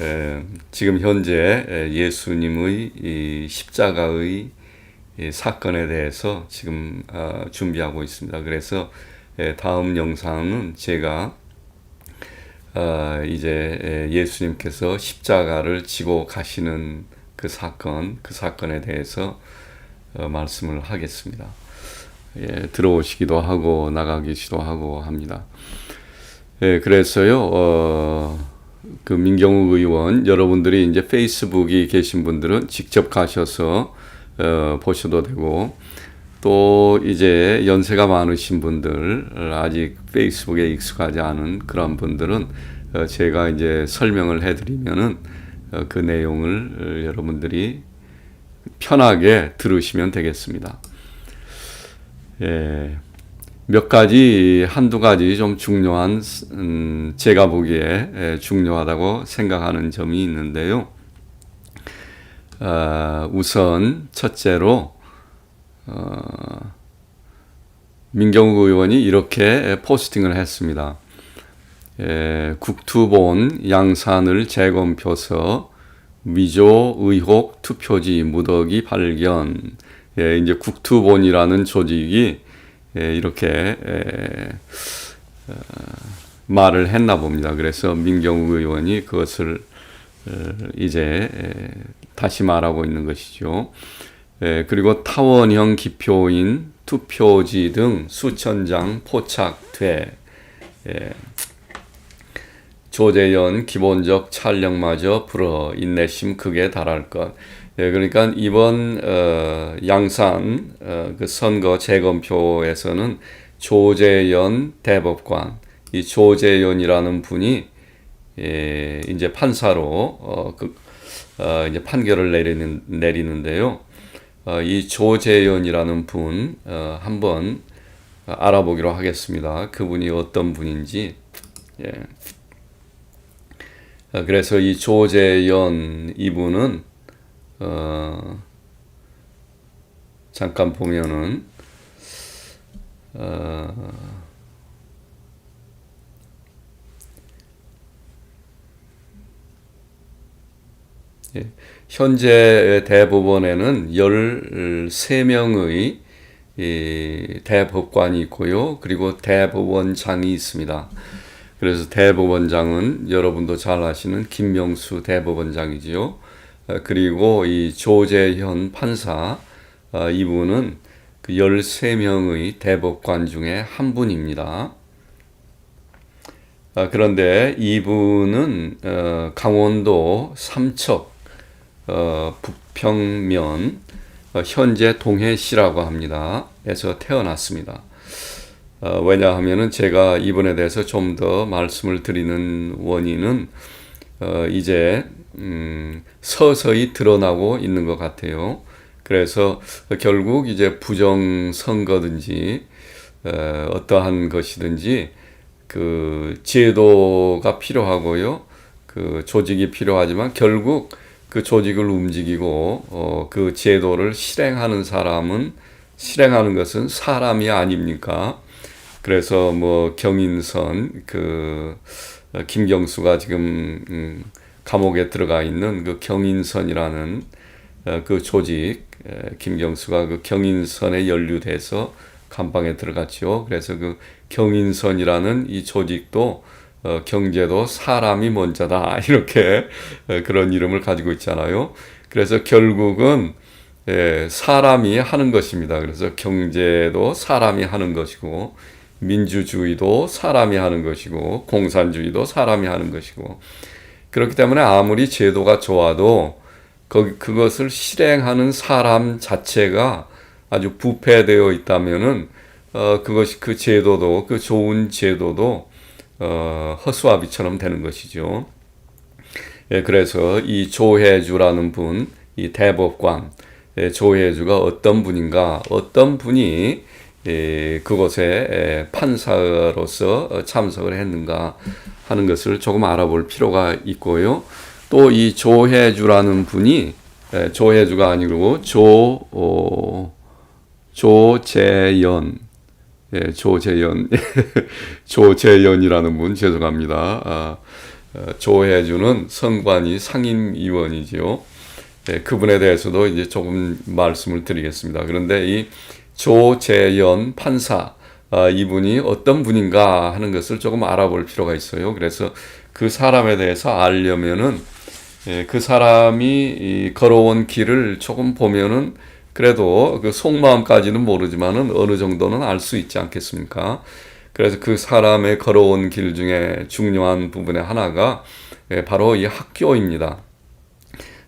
에, 지금 현재 에, 예수님의 이 십자가의 이 사건에 대해서 지금 어, 준비하고 있습니다. 그래서 에, 다음 영상은 제가 어, 이제 에, 예수님께서 십자가를 지고 가시는 그 사건, 그 사건에 대해서 어, 말씀을 하겠습니다. 예, 들어오시기도 하고 나가기도 하고 합니다. 예, 그래서요, 어, 그 민경욱 의원 여러분들이 이제 페이스북이 계신 분들은 직접 가셔서 어, 보셔도 되고 또 이제 연세가 많으신 분들 아직 페이스북에 익숙하지 않은 그런 분들은 어, 제가 이제 설명을 해드리면은 어, 그 내용을 어, 여러분들이 편하게 들으시면 되겠습니다. 예. 몇 가지 한두 가지 좀 중요한 음, 제가 보기에 에, 중요하다고 생각하는 점이 있는데요. 어, 우선 첫째로 어, 민경욱 의원이 이렇게 포스팅을 했습니다. 에, 국투본 양산을 재검표서 위조 의혹 투표지 무더기 발견. 예, 이제 국투본이라는 조직이 예, 이렇게 에, 어, 말을 했나 봅니다. 그래서 민경욱 의원이 그것을 어, 이제 에, 다시 말하고 있는 것이죠. 에, 그리고 타원형 기표인 투표지 등 수천 장 포착돼 예, 조재현 기본적 촬영마저 불어 인내심 크게 달할 것. 예, 그러니까 이번 어, 양산 어, 그 선거 재검표에서는 조재현 대법관 이 조재현이라는 분이 예, 이제 판사로 어, 그, 어, 이제 판결을 내리는 내리는데요. 어, 이 조재현이라는 분 어, 한번 알아보기로 하겠습니다. 그분이 어떤 분인지. 예. 어, 그래서 이 조재현 이분은 어, 잠깐 보면은 어, 예, 현재 대법원에는 13명의 이 대법관이 있고요. 그리고 대법원장이 있습니다. 그래서 대법원장은 여러분도 잘 아시는 김명수 대법원장이지요. 어, 그리고 이 조재현 판사 어, 이분은 그 13명의 대법관 중에 한 분입니다. 어, 그런데 이분은 강원도 삼척 부평면 현재 동해시라고 합니다. 에서 태어났습니다. 왜냐하면은 제가 이분에 대해서 좀 더 말씀을 드리는 원인은 이제 음, 서서히 드러나고 있는 것 같아요. 그래서 결국 이제 부정 선거든지 어, 어떠한 것이든지 그 제도가 필요하고요. 그 조직이 필요하지만 결국 그 조직을 움직이고 어, 그 제도를 실행하는 사람은 실행하는 것은 사람이 아닙니까? 그래서 뭐 경인선 그 어, 김경수가 지금 음, 감옥에 들어가 있는 그 경인선이라는 어, 그 조직 김경수가 그 경인선에 연루돼서 감방에 들어갔죠. 그래서 그 경인선이라는 이 조직도 어, 경제도 사람이 먼저다 이렇게 어, 그런 이름을 가지고 있잖아요. 그래서 결국은 예, 사람이 하는 것입니다. 그래서 경제도 사람이 하는 것이고 민주주의도 사람이 하는 것이고 공산주의도 사람이 하는 것이고 그렇기 때문에 아무리 제도가 좋아도 그, 그것을 실행하는 사람 자체가 아주 부패되어 있다면은 어, 그것이 그 제도도 그 좋은 제도도 어, 허수아비처럼 되는 것이죠. 예, 그래서 이 조혜주라는 분, 이 대법관 예, 조혜주가 어떤 분인가, 어떤 분이 예, 그곳에 예, 판사로서 참석을 했는가 하는 것을 조금 알아볼 필요가 있고요. 또 이 조혜주라는 분이 예, 조혜주가 아니고 조 어, 조재연 예, 조재연 조재연이라는 분 죄송합니다. 아, 어, 조혜주는 선관위 상임위원이지요. 예, 그분에 대해서도 이제 조금 말씀을 드리겠습니다. 그런데 이 조재연 판사 아, 이분이 어떤 분인가 하는 것을 조금 알아볼 필요가 있어요. 그래서 그 사람에 대해서 알려면은 예, 그 사람이 걸어온 길을 조금 보면은 그래도 그 속마음까지는 모르지만은 어느 정도는 알 수 있지 않겠습니까? 그래서 그 사람의 걸어온 길 중에 중요한 부분의 하나가 예, 바로 이 학교입니다.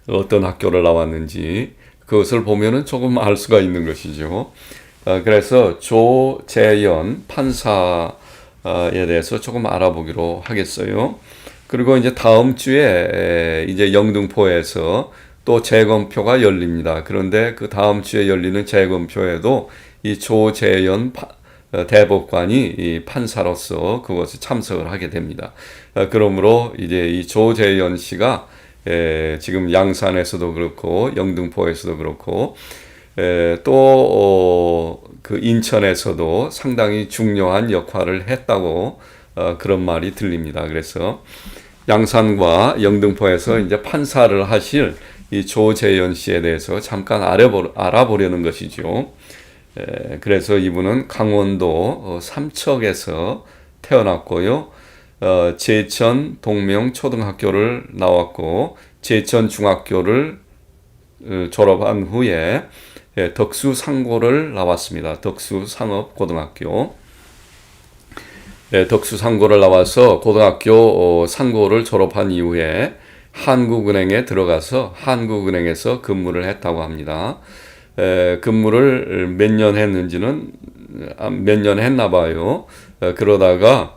어떤 학교를 나왔는지 그것을 보면은 조금 알 수가 있는 것이죠. 어, 그래서 조재현 판사에 대해서 조금 알아보기로 하겠어요. 그리고 이제 다음 주에 이제 영등포에서 또 재검표가 열립니다. 그런데 그 다음 주에 열리는 재검표에도 이 조재현 어, 대법관이 이 판사로서 그것에 참석을 하게 됩니다. 어, 그러므로 이제 이 조재현 씨가 지금 양산에서도 그렇고 영등포에서도 그렇고 또그 어, 인천에서도 상당히 중요한 역할을 했다고 그런 말이 들립니다. 그래서 양산과 영등포에서 이제 판사를 하실 이 조재현 씨에 대해서 잠깐 알아보, 알아보려는 것이죠. 에, 그래서 이분은 강원도 어, 삼척에서 태어났고요. 어, 제천 동명 초등학교를 나왔고 제천 중학교를 어, 졸업한 후에 예, 덕수 상고를 나왔습니다. 덕수 상업 고등학교. 네, 덕수 상고를 나와서 고등학교 어, 상고를 졸업한 이후에 한국은행에 들어가서 한국은행에서 근무를 했다고 합니다. 에, 근무를 몇 년 했는지는 아, 몇년 했나 봐요. 에, 그러다가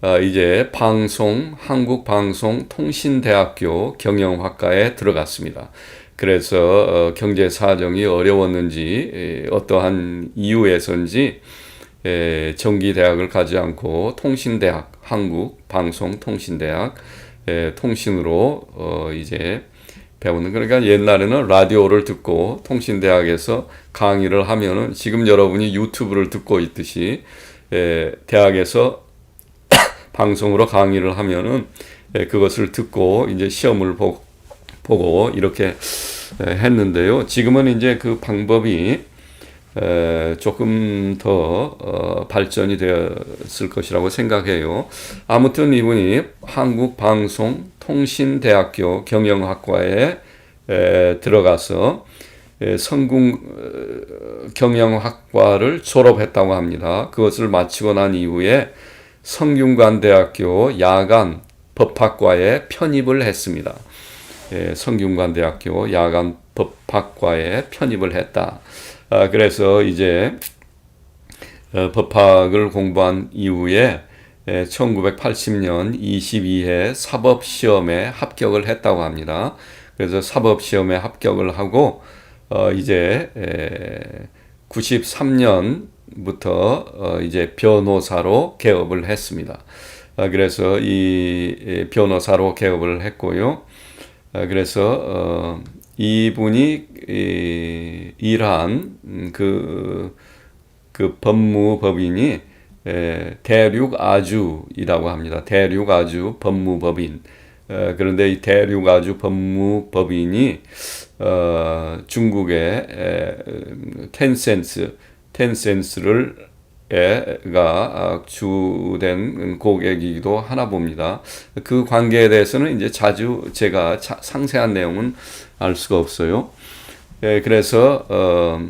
아, 이제 방송 한국방송통신대학교 경영학과에 들어갔습니다. 그래서 어, 경제 사정이 어려웠는지 에, 어떠한 이유에서인지 에, 정기 대학을 가지 않고 통신대학 한국 방송통신대학 에, 통신으로 어, 이제 배우는 그러니까 옛날에는 라디오를 듣고 통신대학에서 강의를 하면은 지금 여러분이 유튜브를 듣고 있듯이 에, 대학에서 방송으로 강의를 하면은 에, 그것을 듣고 이제 시험을 보, 보고 이렇게 에, 했는데요. 지금은 이제 그 방법이 조금 더 어, 발전이 되었을 것이라고 생각해요. 아무튼 이분이 한국방송통신대학교 경영학과에 들어가서 성공 어, 경영학과를 졸업했다고 합니다. 그것을 마치고 난 이후에 성균관대학교 야간 법학과에 편입을 했습니다. 성균관대학교 야간 법학과에 편입을 했다. 아, 그래서 이제 어, 법학을 공부한 이후에 1980년 22회 사법시험에 합격을 했다고 합니다. 그래서 사법시험에 합격을 하고 어, 이제 93년부터 어, 이제 변호사로 개업을 했습니다. 아, 그래서 이 변호사로 개업을 했고요. 아, 그래서 이분이 일한 그, 그 법무법인이 대륙 아주이라고 합니다. 대륙 아주 법무법인. 그런데 이 대륙 아주 법무법인이 어, 중국의 텐센스, 텐센스를 가 주된 고객이기도 하나 봅니다. 그 관계에 대해서는 이제 자주 제가 자, 상세한 내용은 알 수가 없어요. 예, 그래서 어,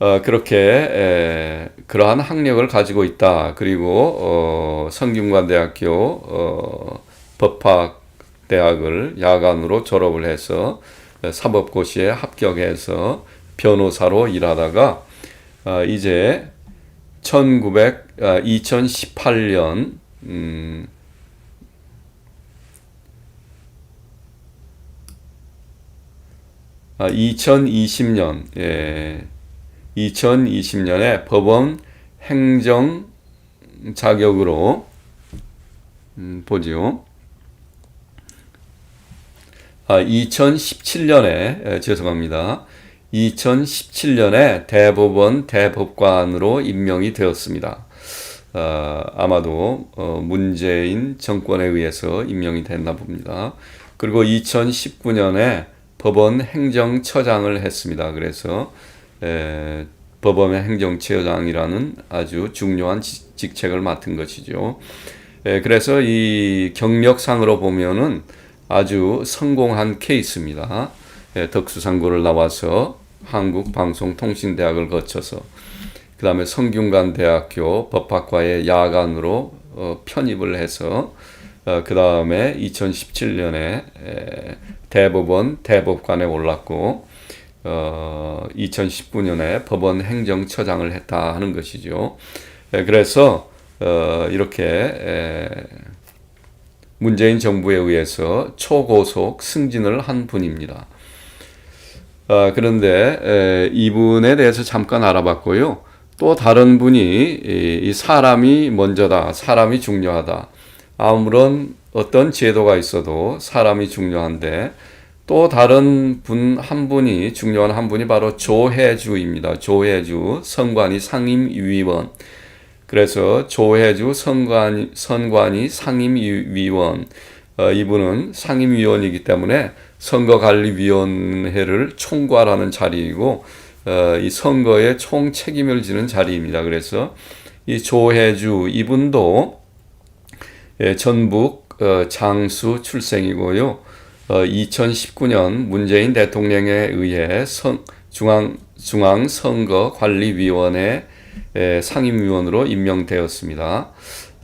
어, 그렇게 에, 그러한 학력을 가지고 있다. 그리고 어, 성균관대학교 어, 법학대학을 야간으로 졸업을 해서 사법고시에 합격해서 변호사로 일하다가 어, 이제 1900, 아, 2018년 음, 아, 2020년 예, 2020년에 법원 행정 자격으로 음, 보지요. 아, 2017년에 예, 죄송합니다. 2017년에 대법원 대법관으로 임명이 되었습니다. 어, 아마도 어, 문재인 정권에 의해서 임명이 됐나 봅니다. 그리고 2019년에 법원 행정처장을 했습니다. 그래서 에, 법원의 행정처장이라는 아주 중요한 지- 직책을 맡은 것이죠. 에, 그래서 이 경력상으로 보면은 아주 성공한 케이스입니다. 에, 덕수상고를 나와서 한국방송통신대학을 거쳐서 그 다음에 성균관대학교 법학과에 야간으로 어, 편입을 해서 어, 그 다음에 2017년에 에, 대법원 대법관에 올랐고 어, 2019년에 법원 행정처장을 했다 하는 것이죠. 에, 그래서 어, 이렇게 에, 문재인 정부에 의해서 초고속 승진을 한 분입니다. 아, 그런데 에, 이분에 대해서 잠깐 알아봤고요. 또 다른 분이 이, 이 사람이 먼저다, 사람이 중요하다. 아무런 어떤 제도가 있어도 사람이 중요한데 또 다른 분 한 분이 중요한 한 분이 바로 조혜주입니다. 조혜주 선관위 상임위원. 그래서 조혜주 선관 선관위 상임위원 어, 이분은 상임위원이기 때문에 선거관리위원회를 총괄하는 자리이고 어, 이 선거에 총 책임을 지는 자리입니다. 그래서 이 조혜주 이분도 예, 전북 어, 장수 출생이고요. 어, 2019년 문재인 대통령에 의해 선, 중앙 중앙 선거 관리위원회 에, 상임위원으로 임명되었습니다.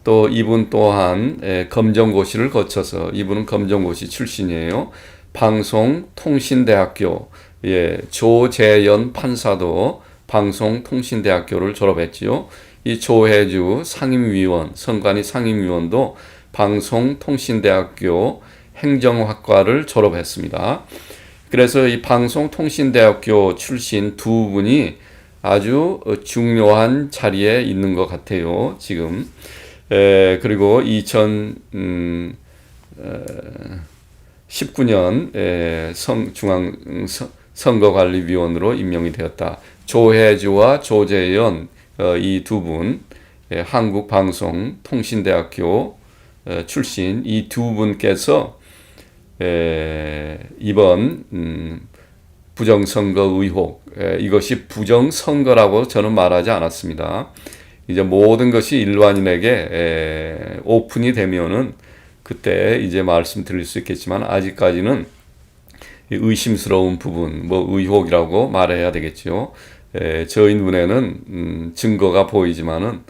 또 이분 또한 에, 검정고시를 거쳐서 이분은 검정고시 출신이에요. 방송통신대학교 예, 조재연 판사도 방송통신대학교를 졸업했지요. 이 조혜주 상임위원, 선관위 상임위원도 방송통신대학교 행정학과를 졸업했습니다. 그래서 이 방송통신대학교 출신 두 분이 아주 중요한 자리에 있는 것 같아요. 지금 에, 그리고 2000 음, 에, 19년 에, 성, 중앙 음, 선- 선거관리위원으로 임명이 되었다. 조혜주와 조재현 어, 이두 분, 예, 한국방송통신대학교 어, 출신 이 두 분께서 에, 이번 음, 부정선거 의혹 에, 이것이 부정선거라고 저는 말하지 않았습니다. 이제 모든 것이 일반인에게 에, 오픈이 되면은 그때 이제 말씀드릴 수 있겠지만 아직까지는 이 의심스러운 부분, 뭐 의혹이라고 말해야 되겠죠. 에, 저희 눈에는 음, 증거가 보이지만은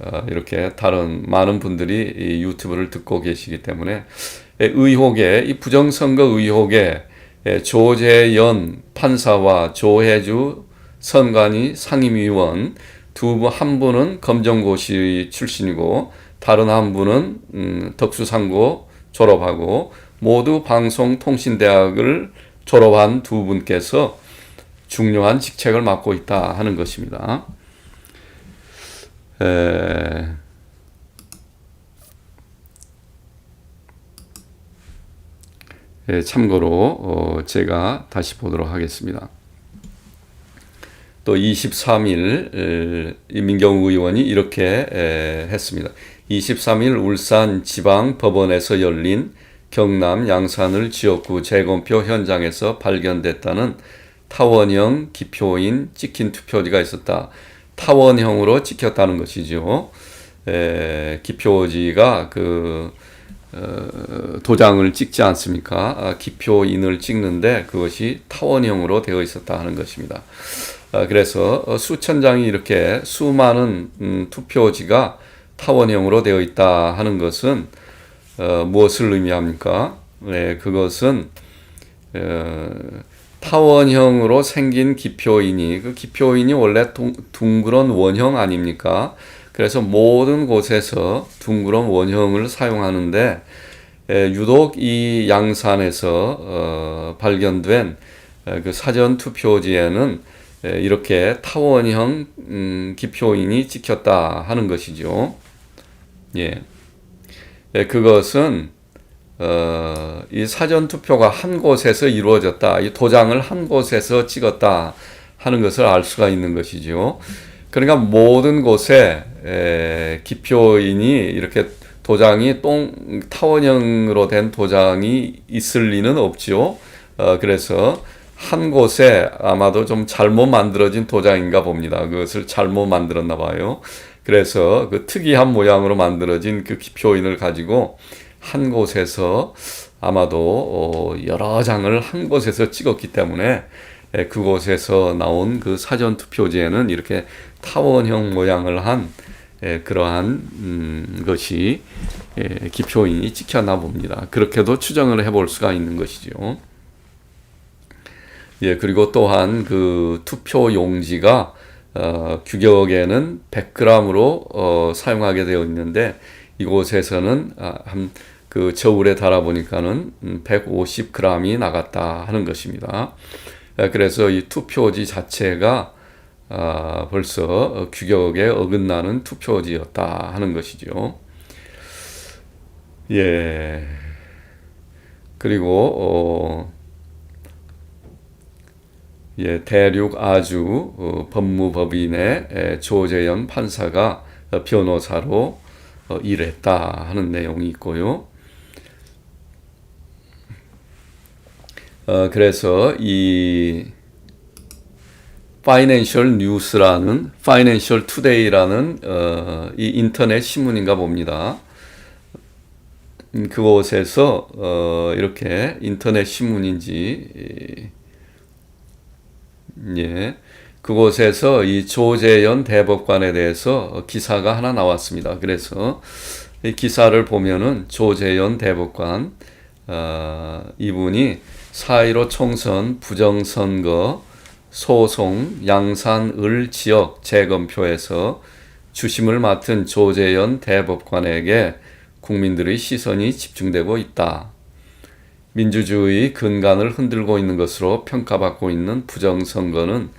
어, 이렇게 다른 많은 분들이 이 유튜브를 듣고 계시기 때문에 에, 의혹에 이 부정선거 의혹에 에, 조재연 판사와 조혜주 선관위 상임위원 두 분 한 분은 검정고시 출신이고 다른 한 분은 음, 덕수상고 졸업하고 모두 방송통신대학을 졸업한 두 분께서 중요한 직책을 맡고 있다 하는 것입니다. 에, 예, 참고로 어, 제가 다시 보도록 하겠습니다. 또 23일 민경우 의원이 이렇게 에, 했습니다. 23일 울산 지방 법원에서 열린 경남 양산을 지역구 재검표 현장에서 발견됐다는 타원형 기표인 찍힌 투표지가 있었다. 타원형으로 찍혔다는 것이죠. 에, 기표지가 그 어, 도장을 찍지 않습니까? 아, 기표인을 찍는데 그것이 타원형으로 되어 있었다 하는 것입니다. 아, 그래서 어, 수천 장이 이렇게 수많은 음, 투표지가 타원형으로 되어 있다 하는 것은 어, 무엇을 의미합니까? 네, 그것은 어, 타원형으로 생긴 기표인이 그 기표인이 원래 동, 둥그런 원형 아닙니까? 그래서 모든 곳에서 둥그런 원형을 사용하는데 에, 유독 이 양산에서 어, 발견된 에, 그 사전 투표지에는 에, 이렇게 타원형 음, 기표인이 찍혔다 하는 것이죠. 예. 예, 그것은 어, 이 사전 투표가 한 곳에서 이루어졌다. 이 도장을 한 곳에서 찍었다 하는 것을 알 수가 있는 것이죠. 그러니까 모든 곳에 에, 기표인이 이렇게 도장이 똥 타원형으로 된 도장이 있을 리는 없지요. 어, 그래서 한 곳에 아마도 좀 잘못 만들어진 도장인가 봅니다. 그것을 잘못 만들었나 봐요. 그래서 그 특이한 모양으로 만들어진 그 기표인을 가지고 한 곳에서 아마도 어, 여러 장을 한 곳에서 찍었기 때문에 에, 그곳에서 나온 그 사전 투표지에는 이렇게 타원형 모양을 한 에, 그러한 음, 것이 에, 기표인이 찍혔나 봅니다. 그렇게도 추정을 해볼 수가 있는 것이죠. 예, 그리고 또한 그 투표 용지가 어, 규격에는 100g으로 어, 사용하게 되어 있는데 이곳에서는 아, 한그 저울에 달아 보니까는 150g이 나갔다 하는 것입니다. 예, 그래서 이 투표지 자체가 아, 벌써 규격에 어긋나는 투표지였다 하는 것이죠. 예. 그리고 어, 예, 대륙 아주 어, 법무법인의 에, 조재현 판사가 어, 변호사로 어, 일했다 하는 내용이 있고요. 어, 그래서 이 파이낸셜 뉴스라는 파이낸셜 투데이라는 어, 이 인터넷 신문인가 봅니다. 음, 그곳에서 어, 이렇게 인터넷 신문인지 예. 그곳에서 이 조재현 대법관에 대해서 기사가 하나 나왔습니다. 그래서 이 기사를 보면은 조재현 대법관 어, 이분이 4.15 총선 부정선거 소송 양산을 지역 재검표에서 주심을 맡은 조재현 대법관에게 국민들의 시선이 집중되고 있다. 민주주의 근간을 흔들고 있는 것으로 평가받고 있는 부정선거는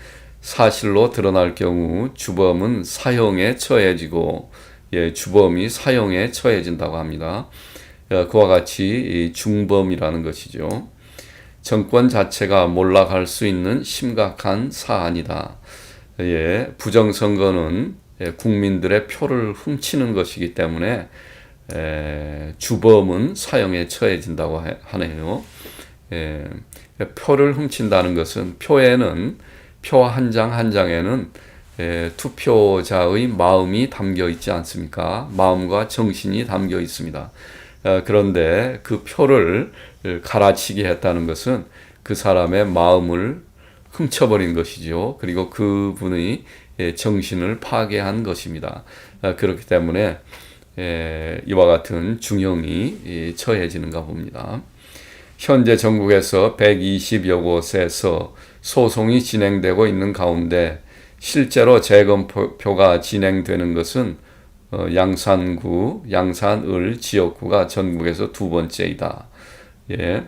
사실로 드러날 경우 주범은 사형에 처해지고 예, 주범이 사형에 처해진다고 합니다. 어, 그와 같이 중범이라는 것이죠. 정권 자체가 몰락할 수 있는 심각한 사안이다. 예, 부정선거는 예, 국민들의 표를 훔치는 것이기 때문에 에, 주범은 사형에 처해진다고 하네요. 에, 표를 훔친다는 것은 표에는 표 한 장 한 장에는 에, 투표자의 마음이 담겨 있지 않습니까? 마음과 정신이 담겨 있습니다. 어, 그런데 그 표를 갈아치기 했다는 것은 그 사람의 마음을 훔쳐버린 것이죠. 그리고 그분의 정신을 파괴한 것입니다. 어, 그렇기 때문에 예, 이와 같은 중형이 처해지는가 봅니다. 현재 전국에서 120여 곳에서 소송이 진행되고 있는 가운데 실제로 재검표가 진행되는 것은 어, 양산구, 양산을 지역구가 전국에서 두 번째이다. 예.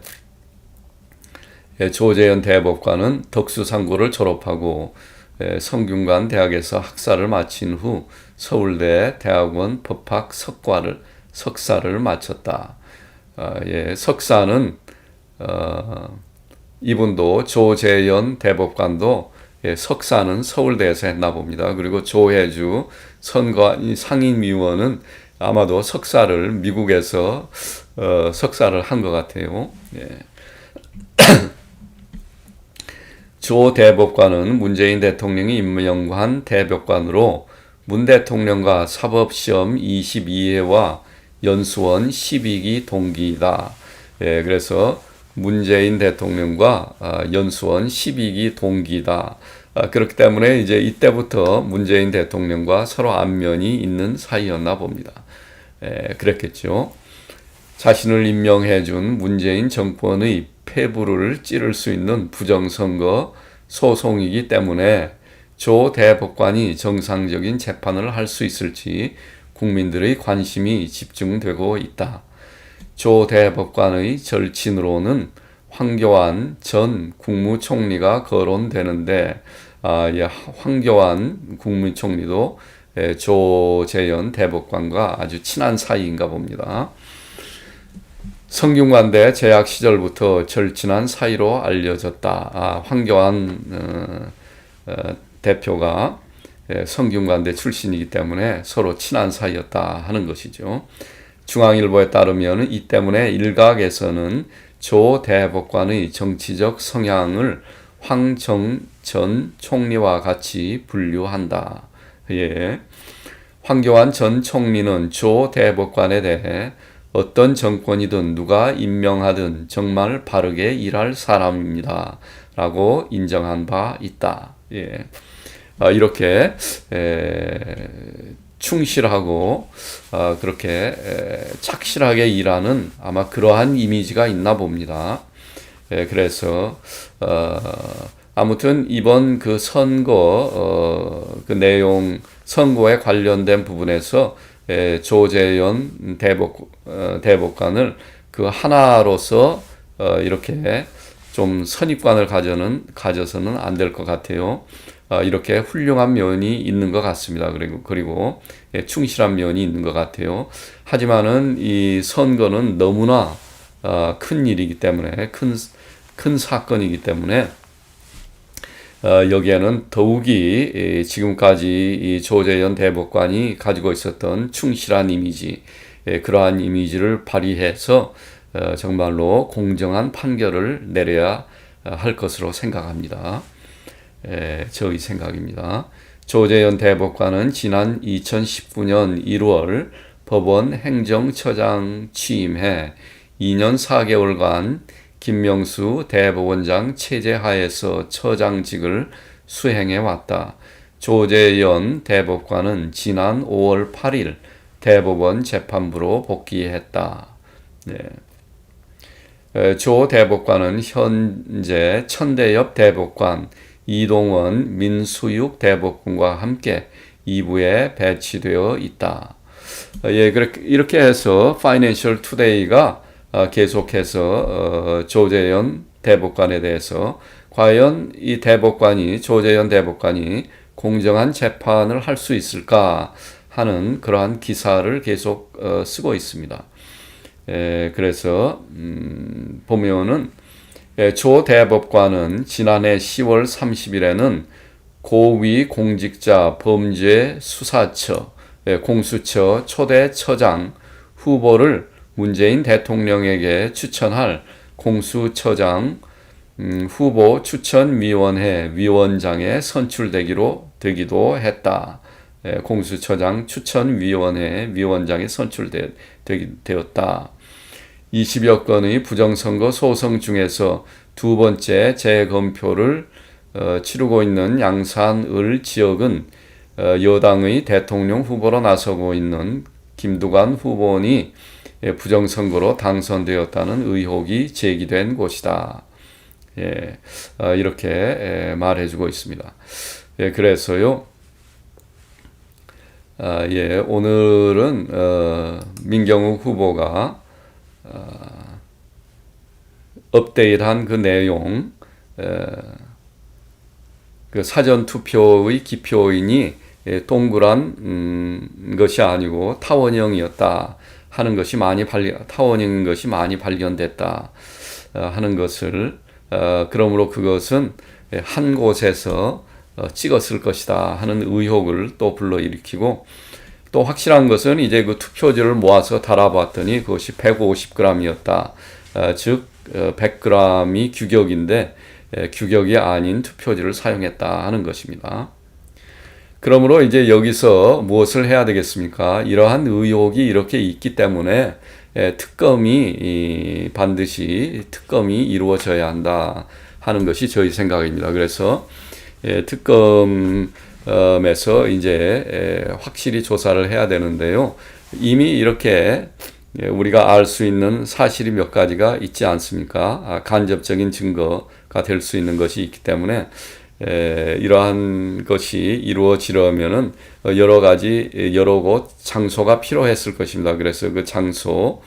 예, 조재현 대법관은 덕수상고를 졸업하고 예, 성균관 대학에서 학사를 마친 후 서울대 대학원 법학 석과를 석사를 마쳤다. 어, 예, 석사는 어, 이분도 조재현 대법관도 예, 석사는 서울대에서 했나 봅니다. 그리고 조혜주 선거 상임위원은 아마도 석사를 미국에서 어, 석사를 한 것 같아요. 예. 조 대법관은 문재인 대통령이 임명한 대법관으로 문 대통령과 사법시험 22회와 연수원 12기 동기이다. 예, 그래서 문재인 대통령과 아, 연수원 12기 동기다. 아, 그렇기 때문에 이제 이때부터 문재인 대통령과 서로 안면이 있는 사이였나 봅니다. 예, 그랬겠죠. 자신을 임명해준 문재인 정권의 폐부를 찌를 수 있는 부정선거 소송이기 때문에 조 대법관이 정상적인 재판을 할 수 있을지 국민들의 관심이 집중되고 있다. 조 대법관의 절친으로는 황교안 전 국무총리가 거론되는데 아, 예, 황교안 국무총리도 예, 조재현 대법관과 아주 친한 사이인가 봅니다. 성균관대 재학 시절부터 절친한 사이로 알려졌다. 아, 황교안 어, 어, 대표가 예, 성균관대 출신이기 때문에 서로 친한 사이였다 하는 것이죠. 중앙일보에 따르면 이 때문에 일각에서는 조 대법관의 정치적 성향을 황정 전 총리와 같이 분류한다. 예. 황교안 전 총리는 조 대법관에 대해 어떤 정권이든 누가 임명하든 정말 바르게 일할 사람입니다. 라고 인정한 바 있다. 예. 아, 이렇게 에, 충실하고 아, 그렇게 에, 착실하게 일하는 아마 그러한 이미지가 있나 봅니다. 에, 그래서 어, 아무튼 이번 그 선거 어, 그 내용 선거에 관련된 부분에서 에, 조재현 대법 어, 대법관을 그 하나로서 어, 이렇게 좀 선입관을 가져는 가져서는 안 될 것 같아요. 어, 이렇게 훌륭한 면이 있는 것 같습니다. 그리고 그리고 예, 충실한 면이 있는 것 같아요. 하지만은 이 선거는 너무나 어, 큰 일이기 때문에 큰 큰 사건이기 때문에 어, 여기에는 더욱이 이 지금까지 이 조재현 대법관이 가지고 있었던 충실한 이미지, 예, 그러한 이미지를 발휘해서 어, 정말로 공정한 판결을 내려야 어, 할 것으로 생각합니다. 예, 저의 생각입니다. 조재현 대법관은 지난 2019년 1월 법원 행정처장 취임해 2년 4개월간 김명수 대법원장 체제 하에서 처장직을 수행해 왔다. 조재현 대법관은 지난 5월 8일 대법원 재판부로 복귀했다. 네. 에, 조 대법관은 현재 천대엽 대법관, 이동원 민수육 대법관과 함께 2부에 배치되어 있다. 어, 예, 그렇게 이렇게 해서 파이낸셜 투데이가 어, 계속해서 어, 조재현 대법관에 대해서 과연 이 대법관이 조재현 대법관이 공정한 재판을 할 수 있을까 하는 그러한 기사를 계속 어, 쓰고 있습니다. 에, 그래서 음, 보면은 에, 조 대법관은 지난해 10월 30일에는 고위 공직자 범죄 수사처 에, 공수처 초대 처장 후보를 문재인 대통령에게 추천할 공수처장 음, 후보 추천위원회 위원장에 선출되기로 되기도 했다. 예, 공수처장 추천위원회 위원장에 선출되었다. 20여 건의 부정선거 소송 중에서 두 번째 재검표를 어, 치르고 있는 양산을 지역은 어, 여당의 대통령 후보로 나서고 있는 김두관 후보니 예, 부정선거로 당선되었다는 의혹이 제기된 곳이다. 예, 어, 이렇게 예, 말해주고 있습니다. 예, 그래서요, 아, 예, 오늘은 어, 민경욱 후보가 어, 업데이트한 그 내용, 에, 그 사전 투표의 기표인이 예, 동그란 음, 것이 아니고 타원형이었다. 하는 것이 많이 발견, 타원인 것이 많이 발견됐다 어, 하는 것을 어, 그러므로 그것은 한 곳에서 어, 찍었을 것이다 하는 의혹을 또 불러일으키고 또 확실한 것은 이제 그 투표지를 모아서 달아봤더니 그것이 150g이었다. 즉 100g이 규격인데 규격이 아닌 투표지를 사용했다 하는 것입니다. 그러므로 이제 여기서 무엇을 해야 되겠습니까? 이러한 의혹이 이렇게 있기 때문에 특검이 반드시 특검이 이루어져야 한다 하는 것이 저희 생각입니다. 그래서 특검 에서 이제 확실히 조사를 해야 되는데요. 이미 이렇게 우리가 알 수 있는 사실이 몇 가지가 있지 않습니까? 아, 간접적인 증거가 될 수 있는 것이 있기 때문에 에, 이러한 것이 이루어지려면은 여러 가지 여러 곳 장소가 필요했을 것입니다. 그래서 그 장소를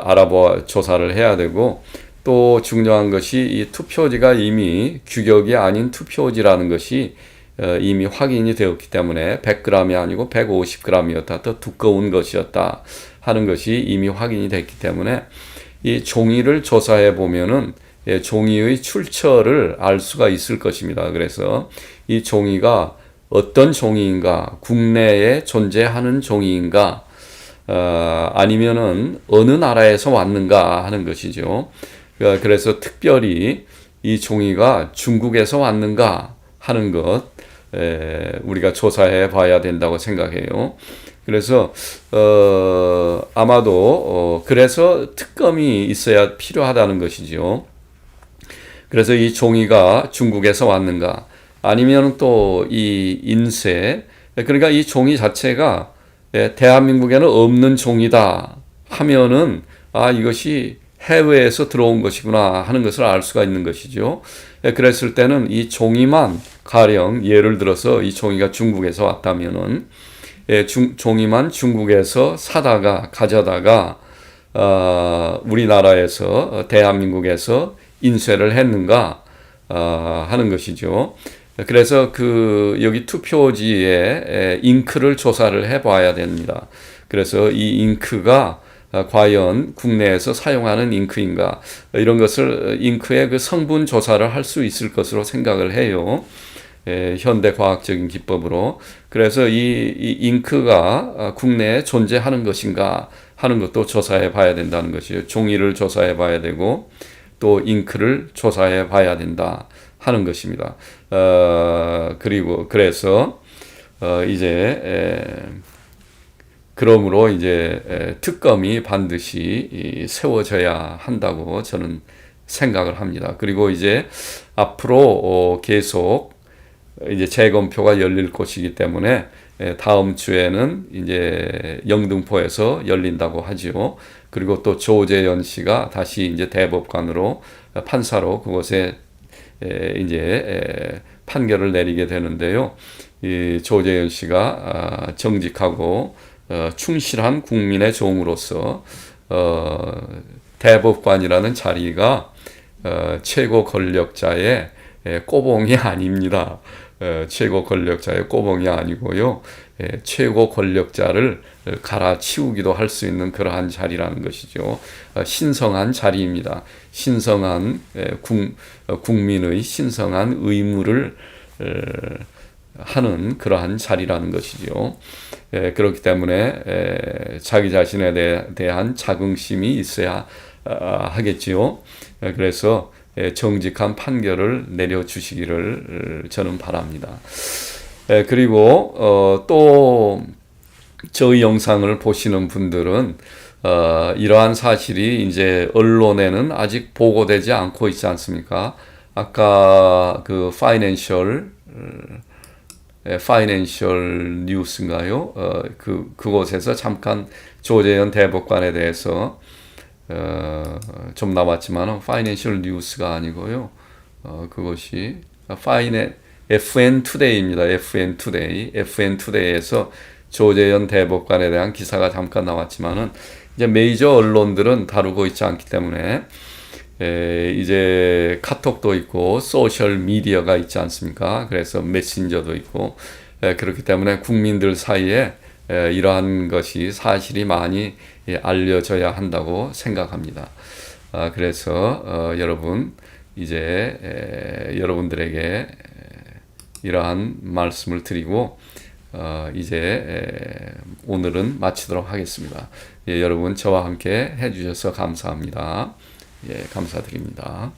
알아보 조사를 해야 되고 또 중요한 것이 이 투표지가 이미 규격이 아닌 투표지라는 것이 어, 이미 확인이 되었기 때문에 100g이 아니고 150g이었다. 더 두꺼운 것이었다 하는 것이 이미 확인이 됐기 때문에 이 종이를 조사해 보면은 예, 종이의 출처를 알 수가 있을 것입니다. 그래서 이 종이가 어떤 종이인가, 국내에 존재하는 종이인가, 어, 아니면은 어느 나라에서 왔는가 하는 것이죠. 어, 그래서 특별히 이 종이가 중국에서 왔는가 하는 것 에, 우리가 조사해 봐야 된다고 생각해요. 그래서 어, 아마도 어, 그래서 특검이 있어야 필요하다는 것이죠. 그래서 이 종이가 중국에서 왔는가 아니면 또 이 인쇄 그러니까 이 종이 자체가 예, 대한민국에는 없는 종이다 하면은 아 이것이 해외에서 들어온 것이구나 하는 것을 알 수가 있는 것이죠. 예, 그랬을 때는 이 종이만 가령 예를 들어서 이 종이가 중국에서 왔다면은 예, 중, 종이만 중국에서 사다가 가져다가 어, 우리나라에서 어, 대한민국에서 인쇄를 했는가 어, 하는 것이죠. 그래서 그 여기 투표지에 에, 잉크를 조사를 해봐야 됩니다. 그래서 이 잉크가 어, 과연 국내에서 사용하는 잉크인가 이런 것을 잉크의 그 성분 조사를 할 수 있을 것으로 생각을 해요. 에, 현대 과학적인 기법으로 그래서 이, 이 잉크가 어, 국내에 존재하는 것인가 하는 것도 조사해 봐야 된다는 것이에요. 종이를 조사해 봐야 되고 또 잉크를 조사해 봐야 된다 하는 것입니다. 어, 그리고 그래서 어, 이제 에, 그러므로 이제 에, 특검이 반드시 이, 세워져야 한다고 저는 생각을 합니다. 그리고 이제 앞으로 어, 계속 이제 재검표가 열릴 것이기 때문에 에, 다음 주에는 이제 영등포에서 열린다고 하지요. 그리고 또 조재현 씨가 다시 이제 대법관으로 판사로 그곳에 에, 이제 에, 판결을 내리게 되는데요. 이 조재현 씨가 아, 정직하고 어, 충실한 국민의 종으로서 어, 대법관이라는 자리가 어, 최고 권력자의 에, 꼬봉이 아닙니다. 어, 최고 권력자의 꼬봉이 아니고요. 에, 최고 권력자를 갈아치우기도 할 수 있는 그러한 자리라는 것이죠. 어, 신성한 자리입니다. 신성한 어, 국민의 신성한 의무를 에, 하는 그러한 자리라는 것이죠. 에, 그렇기 때문에 에, 자기 자신에 대, 대한 자긍심이 있어야 아, 하겠지요. 에, 그래서 에, 정직한 판결을 내려주시기를 저는 바랍니다. 에, 그리고 어, 또 저희 영상을 보시는 분들은 어, 이러한 사실이 이제 언론에는 아직 보고되지 않고 있지 않습니까? 아까 그 파이낸셜 파이낸셜 뉴스인가요? 어, 그 그곳에서 잠깐 조재현 대법관에 대해서 어, 좀 나왔지만 파이낸셜 뉴스가 아니고요. 어, 그것이 파이낸 FN 투데이입니다. FN 투데이. FN 투데이에서 조재현 대법관에 대한 기사가 잠깐 나왔지만은 이제 메이저 언론들은 다루고 있지 않기 때문에 에, 이제 카톡도 있고 소셜 미디어가 있지 않습니까? 그래서 메신저도 있고 에, 그렇기 때문에 국민들 사이에 에, 이러한 것이 사실이 많이 예, 알려져야 한다고 생각합니다. 아, 그래서 어, 여러분 이제 에, 여러분들에게 에, 이러한 말씀을 드리고 어, 이제 에, 오늘은 마치도록 하겠습니다. 예, 여러분 저와 함께 해주셔서 감사합니다. 예, 감사드립니다.